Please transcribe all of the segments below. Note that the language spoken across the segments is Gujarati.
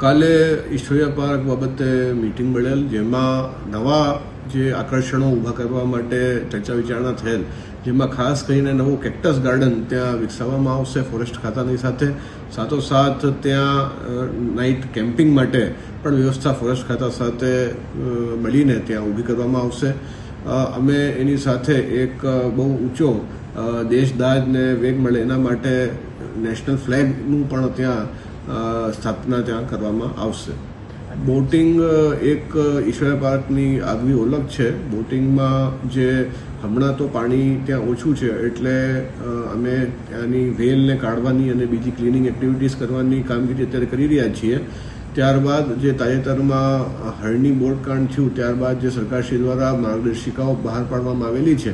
કાલે ઈશ્વરિયા પાર્ક બાબતે મિટિંગ મળેલ, જેમાં નવા જે આકર્ષણો ઊભા કરવા માટે ચર્ચા વિચારણા થયેલ, જેમાં ખાસ કરીને નવું કેક્ટસ ગાર્ડન ત્યાં વિકસાવવામાં આવશે ફોરેસ્ટ ખાતાની સાથે. સાથોસાથ ત્યાં નાઇટ કેમ્પિંગ માટે પણ વ્યવસ્થા ફોરેસ્ટ ખાતા સાથે મળીને ત્યાં ઊભી કરવામાં આવશે. અમે એની સાથે એક બહુ ઊંચો દેશદાજને વેગ મળે એના માટે નેશનલ ફ્લેગનું પણ ત્યાં સ્થાપના ત્યાં કરવામાં આવશે. બોટિંગ એક ઈશ્વર પાર્કની આગવી ઓળખ છે. બોટિંગમાં જે હમણાં તો પાણી ત્યાં ઓછું છે, એટલે અમે ત્યાંની વેલને કાઢવાની અને બીજી ક્લિનિંગ એક્ટિવિટીઝ કરવાની કામગીરી અત્યારે કરી રહ્યા છીએ. ત્યારબાદ જે તાજેતરમાં હરણી બોટકાંડ થયું, ત્યારબાદ જે સરકારશ્રી દ્વારા માર્ગદર્શિકાઓ બહાર પાડવામાં આવેલી છે,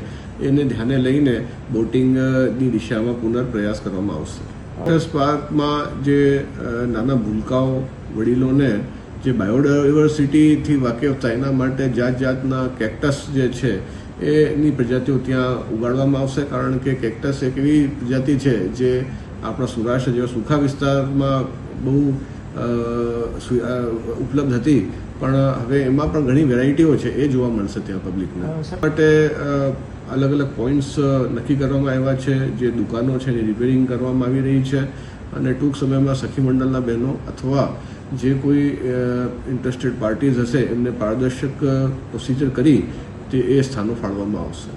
એને ધ્યાને લઈને બોટિંગની દિશામાં પુનઃ પ્રયાસ કરવામાં આવશે. વોટર્સ પાર્કમાં જે નાના ભૂલકાઓ વડીલોને જે બાયોડાયવર્સિટીથી વાકેફ થાય એના માટે જાત જાતના કેક્ટસ જે છે, એની પ્રજાતિઓ ત્યાં ઉગાડવામાં આવશે. કારણ કે કેક્ટસ એક એવી પ્રજાતિ છે જે આપણા સૌરાષ્ટ્ર જેવા સૂખા વિસ્તારમાં બહુ ઉપલબ્ધ હતી. પણ હવે એમાં પણ ઘણી વેરાયટીઓ છે એ જોવા મળશે ત્યાં પબ્લિકને. માટે અલગ અલગ પોઈન્ટ્સ નક્કી કરવામાં આવ્યા છે. જે દુકાનો છે એની રિપેરિંગ કરવામાં આવી રહી છે. અને ટૂંક સમયમાં સખી મંડળના બહેનો અથવા જે કોઈ ઇન્ટરેસ્ટેડ પાર્ટીઝ હશે એમને પારદર્શક પ્રોસિજર કરી તે એ સ્થાનો ફાળવામાં આવશે.